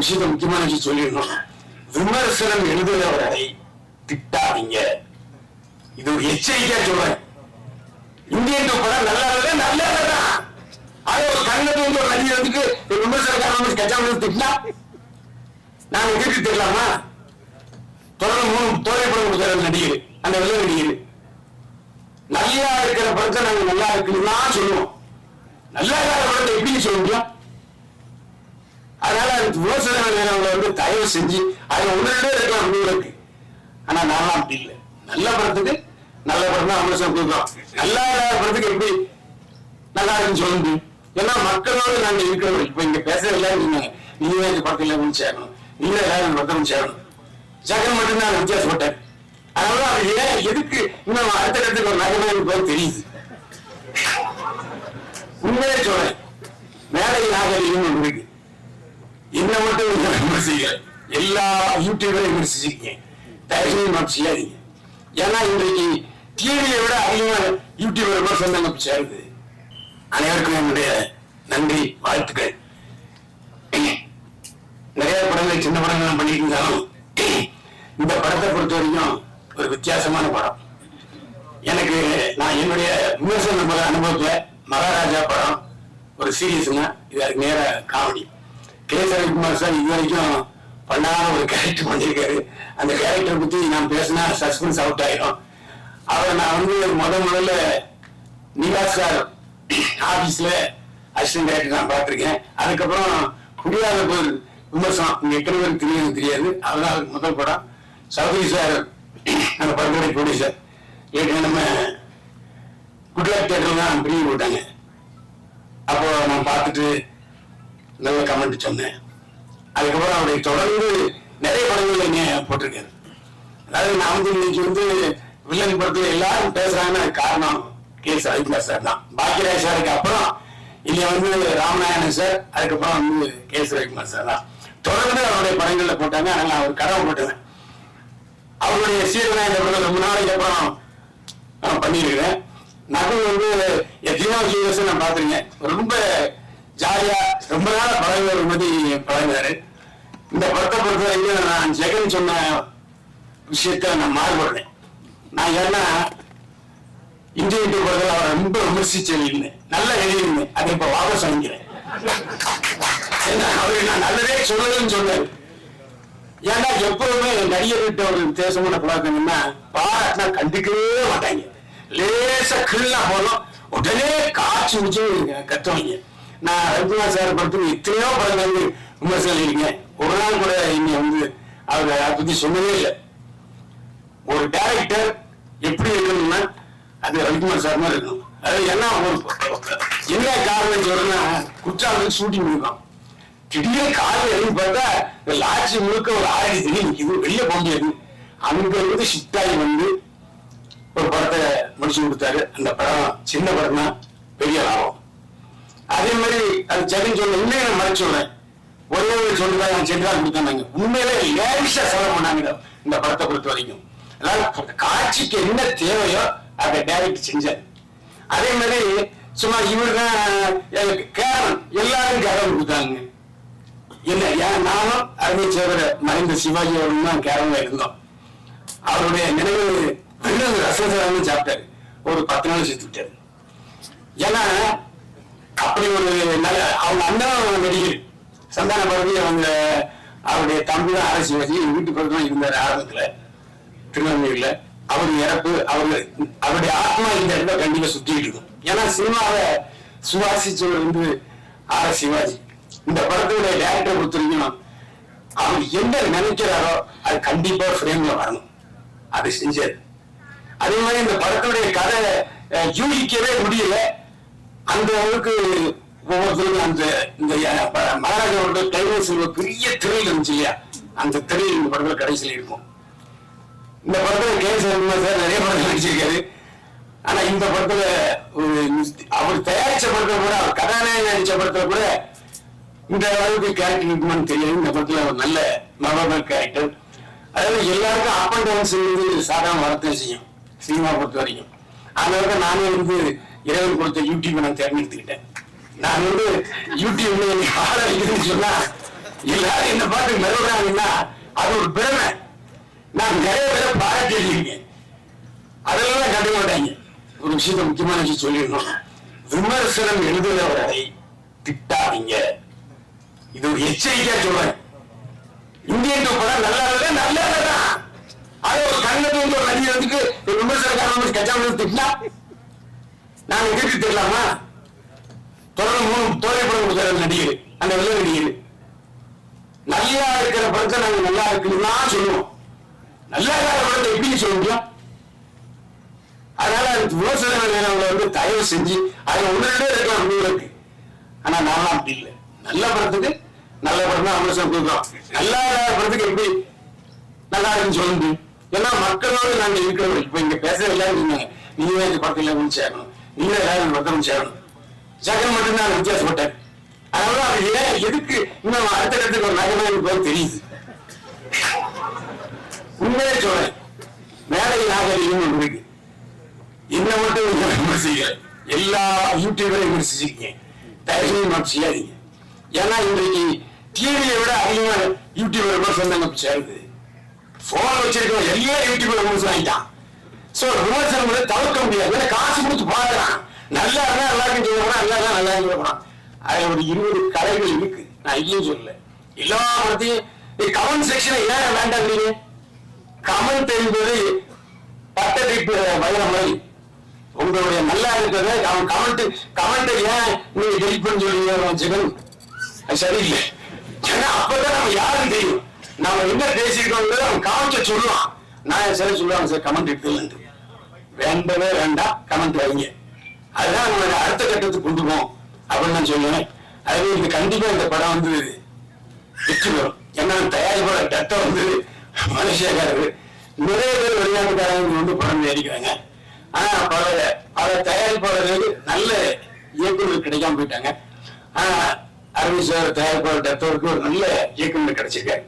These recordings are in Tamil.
விஷயத்த முக்கியமான விஷயம் சொல்லிடணும். விமர்சனம் எழுதுகிறவரை திட்டாதீங்க. இது ஒரு எச்சரிக்கையா சொல்றேன். இந்தியன் படம் நல்லா இல்லை நல்லா தான் அது ஒரு கண்ணத்து வந்து ஒரு நடிகருக்கு ஒரு விமர்சனக்காரன் கச்சாமல் திட்டினா நாங்க எதிர்த்து தெரியலாமா தொடர்ந்து மூணு தோழை படம் கொடுக்குற நடிகர். அந்த வெள்ள நடிகர். நல்லா இருக்கிற படத்தை நாங்க நல்லா இருக்குன்னு தான் சொல்லுவோம். நல்லா இருக்கிற படத்தை எப்படி சொல்ல முடியும்? அதனால வந்து தயவு செஞ்சு அதுல உடனே இருக்கலாம் உங்களுக்கு ஆனா நானும் அப்படி இல்லை. நல்ல படத்துக்கு நல்ல படம் தான் விமர்சனம் கொடுக்குறோம் நல்லா இல்லாத படத்துக்கு எப்படி நல்லா இருக்குன்னு சொல்ல ஏன்னா மக்களோடு நாங்க இருக்கிறோம். இப்ப இங்க பேசுறது இல்லை சொன்னாங்க நீங்க இந்த படத்துல வந்து சேரணும். நீங்க எல்லாரும் இந்த சேரணும். ஜெகன் மட்டும்தான் வித்தியாசப்பட்டேன் அதனால அது ஏன் எதுக்கு இன்னும் அடுத்த இடத்துக்கு ஒரு நகரம் போய் தெரியுது. உண்மையே சொல்றேன். மேடை நாகரிகம் ஒன்று இருக்கு என்ன மட்டும் நீங்க விமர்சிக்கல எல்லா யூடியூபரையும் விமர்சிச்சிருக்கீங்க. தயவு செய்து செய்யாதீங்க ஏன்னா இன்றைக்கு டிவியை விட அதிகமாக யூடியூபர் விமர்சனம் தாங்க சேருது அனைவருக்கும் என்னுடைய நன்றி வாழ்த்துக்கள். நிறைய படங்கள் சின்ன படங்கள் பண்ணிட்டு இருந்தாலும் இந்த படத்தை பொறுத்த வரைக்கும் ஒரு வித்தியாசமான படம். எனக்கு நான் என்னுடைய விமர்சன அனுபவத்தில் மகாராஜா படம் ஒரு சீரியஸ்ங்க இது அதுக்கு நேர காமெடி. கே குமார் சார் இது வரைக்கும் பண்ணாத ஒரு கேரக்டர் பண்ணியிருக்காரு அந்த கேரக்டர் பத்தி நான் பேசினா சஸ்பென்ஸ் அவுட் ஆயிடும் அவரை நான் வந்து முத முதல்ல நிவாஸ் சார் ஆபீஸ்ல அசிஸ்டன்ட் டைரக்டர் நான் பார்த்துருக்கேன். அதுக்கப்புறம் புரியாத போர் விமர்சனம். இங்க எத்தனை பேருக்கு தெரியாது தெரியாது. அதுதான் அதுக்கு முதல் படம் சௌதரி சார் அந்த படத்துடைய ப்ரொடியூசர் ஏற்கனவே நம்ம குட்லக் தேட்டர் தான் பிரிவு போட்டாங்க. அப்போ நான் பார்த்துட்டு நல்ல கமெண்ட் சொன்னேன். அதுக்கப்புறம் அவருடைய தொடர்ந்து நிறைய படங்கள் என்ன போட்டிருக்காரு. அதாவது நான் வந்து இன்னைக்கு வந்து வில்லன் படத்துல எல்லாரும் பேசுறாங்கன்னா காரணம் கே எஸ் ரவிக்குமார் சார் தான். பாக்கியராஜ் சாருக்கு அப்புறம் இங்க வந்து ராமநாயணன் சார் அதுக்கப்புறம் வந்து கே எஸ் ரவிக்குமார் சார் தான். தொடர்ந்து அவருடைய படங்கள்ல போட்டாங்க அதனால அவர் கடவுள் போட்டுவேன் அவருடைய சீரனை படம் ரொம்ப நாளைக்கு அப்புறம் நான் பண்ணியிருக்கிறேன். நகல் வந்து எத்தனையோ ஜீவஸ் நான் பார்த்துருக்கேன். ரொம்ப ஜாலியா ரொம்ப நாள பழகுற மாதிரி பழகுறாரு. இந்த படத்தை பொறுத்த வரைக்கும் நான் ஜெகன் சொன்ன விஷயத்த நான் மாறுபடுறேன். நான் ஏன்னா இந்திய இந்திய படத்தில் அவரை ரொம்ப விமர்சிச்சு எழுதினேன் நல்லா எழுதியிருந்தேன். அதை இப்ப வாபஸ் வாங்கிக்கிறேன். ஏன்னா அவரு நான் நல்லதே சொல்லலன்னு சொன்னாரு ஏன்னா எப்பவுமே நடிகர்கிட்ட ஒரு வித்தியாசமான பழக்கம்னா பாராட்டினா கண்டுக்கவே மாட்டாங்க. லேசா கிள்ளா போனோம் உடனே காய்ச்சி முடிச்சு கத்துவாங்க. நான் ரகுநாத் சார் படத்துக்கு எத்தனையோ படங்கள் வந்து விமர்சனம் இருக்கேன் ஒரு நாள் கூட இங்க வந்து அவர் அதை பத்தி சொன்னதே இல்லை. ஒரு டேரக்டர் எப்படி இருக்கணும்னா அது ரவிக்குமார் சார் மாதிரி இருக்கணும். அது என்ன ஒரு என்ன காரணம் சொல்றேன்னா குற்றாலத்துக்கு ஷூட்டிங் இருக்கும் திடீர்னு காலையில் எழுதி பார்த்தா இந்த லாட்சி முழுக்க ஒரு ஆயிரத்தி தண்ணி நிற்கிது வெளியே போக முடியாது. அங்க இருந்து ஷிஃப்ட் ஆகி வந்து ஒரு படத்தை முடிச்சு கொடுத்தாரு. அந்த படம் சின்ன படம்னா பெரிய லாபம். அதே மாதிரி அது ஜெகன் சொல்ல உண்மையை நான் மறைச்சு சொல்றேன். ஒரே ஒரு சொல்லுதான் அவங்க சென்றால் கொடுத்தாங்க. உண்மையிலே லேவிஷா செலவு பண்ணாங்க இந்த படத்தை பொறுத்த வரைக்கும். அதாவது காட்சிக்கு என்ன தேவையோ அதை டைரக்ட் செஞ்சார் அதே மாதிரி சும்மா இவரு தான் கேரன் எல்லாரும் கேரன் கொடுத்தாங்க. என்ன ஏன் நானும் அருமை சேவர மறைந்த சிவாஜி அவர்களும் தான் கேரளா இருந்தோம். அவருடைய நினைவு ரசம் சாப்பிட்டாரு. ஒரு பத்து நாள் செத்து விட்டாரு ஏன்னா அப்படி ஒரு நல்ல அவங்க அண்ணன் நடிகர். சந்தான பரவி அவங்க அவருடைய தம்பி தான் அரசு சிவாஜி வீட்டு பக்கம் இருந்தார் ஆரம்பத்துல திருநெல்வேலியில. அவர் இறப்பு அவரு அவருடைய ஆத்மா இந்த இடத்துல கண்டிப்பா சுத்திட்டு இருக்கும். ஏன்னா சினிமாவை சுவாசிச்சவர் வந்து ஆர் சிவாஜி. இந்த படத்துடைய டேரக்டர் பொறுத்த வரைக்கும் அவர் என்ன நினைக்கிறாரோ அது கண்டிப்பா ஃப்ரேம்ல வரணும். அதை செஞ்சாரு. அதே மாதிரி இந்த படத்துடைய கதை யூகிக்கவே முடியல. அந்த அளவுக்கு ஒவ்வொருத்தருக்கும் அந்த இந்த மகாராஜாவோட டைவர் செல்வ பெரிய திரையில் இருந்துச்சு இல்லையா? அந்த திரையில் இந்த படத்துல கடைசியில் இருக்கும். இந்த படத்துல கே சார் நிறைய படம் நடிச்சிருக்காரு. ஆனா இந்த படத்துல ஒரு அவர் தயாரிச்ச படத்துல கூட அவர் கதாநாயகன் நடிச்ச படத்துல கூட இந்த அளவுக்கு கேரக்டர் இருக்குமான்னு தெரியாது இந்த படத்துல ஒரு நல்ல மெமரபிள் கேரக்டர் அதாவது எல்லாருக்கும் அப் அண்ட் டவுன்ஸ் வந்து சாதாரண வரத்தான் செய்யும். சினிமா பொறுத்த வரைக்கும். அதனால நானே வந்து இறைவன் கொடுத்த யூடியூப் நான் தேர்ந்தெடுத்துக்கிட்டேன். நான் வந்து யூடியூப்ல எனக்கு ஆட வைக்கிறேன்னு சொன்னா எல்லாரும் என்ன பார்த்து மெருகிறாங்கன்னா அது ஒரு பெருமை. நான் நிறைய பேரை பாராட்டியிருக்கேன் அதெல்லாம் கண்டுக்க மாட்டாங்க. ஒரு விஷயத்த முக்கியமான விஷயம் சொல்லிடணும். விமர்சனம் எழுதுகிறவரை திட்டாதீங்க. இது ஒரு எச்சரிக்கையா சொல்றேன். இந்தியன் டூ படம் நல்லா இல்லை நல்லா தான் அது ஒரு கண்ணை ஒரு நடிகர் வந்துட்டு விமர்சனக்காரன் கச்சா திட்டினா நாங்க கேட்டு தெரியலாமா? தொடர்ந்து மூணு தோலை படம் கொடுத்தாரு நடிகர். அந்த வெள்ள நடிகர். நல்லா இருக்கிற படத்தை நாங்க நல்லா இருக்குன்னு சொல்லுவோம். நல்லா இருக்கிற படத்தை எப்படி சொல்ல முடியும்? அதனால அந்த விமர்சன நேரங்களை வந்து தயவு செஞ்சு அதுல உடனே இருக்கலாம் உங்களுக்கு ஆனா நான்லாம் அப்படி இல்லை. நல்ல படத்துக்கு நல்ல படம் தான் விமர்சனம் கொடுக்குறோம் நல்லா இல்லாத படத்துக்கு எப்படி நல்லா இருக்குன்னு சொல்ல முடியும்? ஏன்னா மக்களோடு நாங்க இருக்கிறவங்க. இப்ப இங்க பேச எல்லாரும் சொன்னாங்க நீங்க இந்த படத்துல வந்து சேரணும் நீங்க எல்லாரும் படத்தை சேரணும். சக்கரம் மட்டும்தான் வித்தியாசப்பட்டேன் வித்தியாசப்பட்டார் அதனால அது ஏன் எதுக்கு இன்னும் அடுத்த கட்டத்துக்கு ஒரு நகரம் எனக்கு போய் தெரியுது. உண்மையே சொல்றேன். மேலை நாகரிகம் ஒன்று இருக்கு. என்ன மட்டும் நீங்க எல்லா யூடியூபரையும் விமர்சிச்சிருக்கீங்க. தயவு மட்டும் செய்யாதீங்க. ஏன்னா இன்றைக்கு டிவியை விட அதிகமாக யூடியூபர் விமர்சனம் நம்ம சேருது. போன் வச்சிருக்கோம் எல்லா யூடியூபர் விமர்சனம் ஆயிட்டான் சோ விமர்சனம் வந்து தவிர்க்க முடியாது. ஏன்னா காசு கொடுத்து பாக்குறான் நல்லா இருந்தா நல்லா இருக்குன்னு சொல்ல நல்லா தான் நல்லா சொல்லப்படான் அதுல ஒரு இருபது கலைகள் இருக்கு. நான் இல்லையும் சொல்லல. எல்லா படத்தையும் கமெண்ட் செக்ஷனை ஏன் வேண்டாம் நீங்க கமெண்ட் என்பது பட்டடிப்பு வயலம் மாதிரி. உங்களுடைய நல்லா இருக்கிறத அவன் கமெண்ட் கமெண்ட் ஏன் நீங்க டெலிட் பண்ணி சொல்லுவீங்க ஜெகன் அது சரியில்லை. ஏன்னா அப்பதான் நம்ம யாரும் தெரியும். நம்ம என்ன பேசிருக்கோங்கிறத அவன் காமிச்ச சொல்லுவான். நான் சரி சொல்லுவாங்க சார் கமெண்ட் எடுத்துலன்ட்டு வேண்டவே வேண்டாம் கமெண்ட் வைங்க. அதுதான் நம்ம அடுத்த கட்டத்துக்கு கொண்டு போவோம் அப்படின்னு நான் சொல்லுவேன். அதுவே இது கண்டிப்பா இந்த படம் வந்து வெற்றி பெறும். ஏன்னா தயாரிப்போட டட்டை வந்து மலேசியாக்காரரு. நிறைய பேர் வெளிநாட்டுக்காரங்க வந்து படம் தயாரிக்கிறாங்க ஆனா பல பல தயாரிப்பாளர்கள் நல்ல இயக்குநர் கிடைக்காம போயிட்டாங்க. ஆனா அரவிந்த் சார் தயாரிப்பாளர் டத்தோருக்கு ஒரு நல்ல இயக்குநர் கிடைச்சிருக்காரு.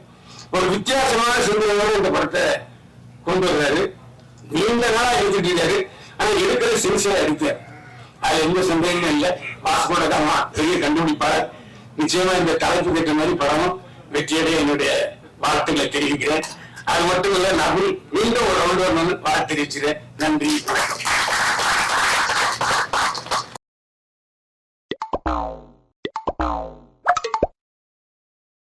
ஒரு வித்தியாசமான சிந்தனையோட இந்த படத்தை கொண்டு வர்றாரு. நீண்ட நாளா எடுத்துட்டு இருக்காரு. ஆனா எடுக்கிற சின்சியரா எடுத்தார் அது எந்த சந்தேகமும் இல்லை. பாஸ்போர்ட் காமா பெரிய கண்டுபிடிப்பாளர். நிச்சயமா இந்த தலைப்பு கேட்ட மாதிரி படமும் வெற்றியடைய என்னுடைய வாழ்த்துக்களை தெரிவிக்கிறேன். அது மட்டும் இல்ல நகுல் மீண்டும் ஒரு ரவுண்ட் வரணும்னு வாழ்த்து நன்றி. வணக்கம்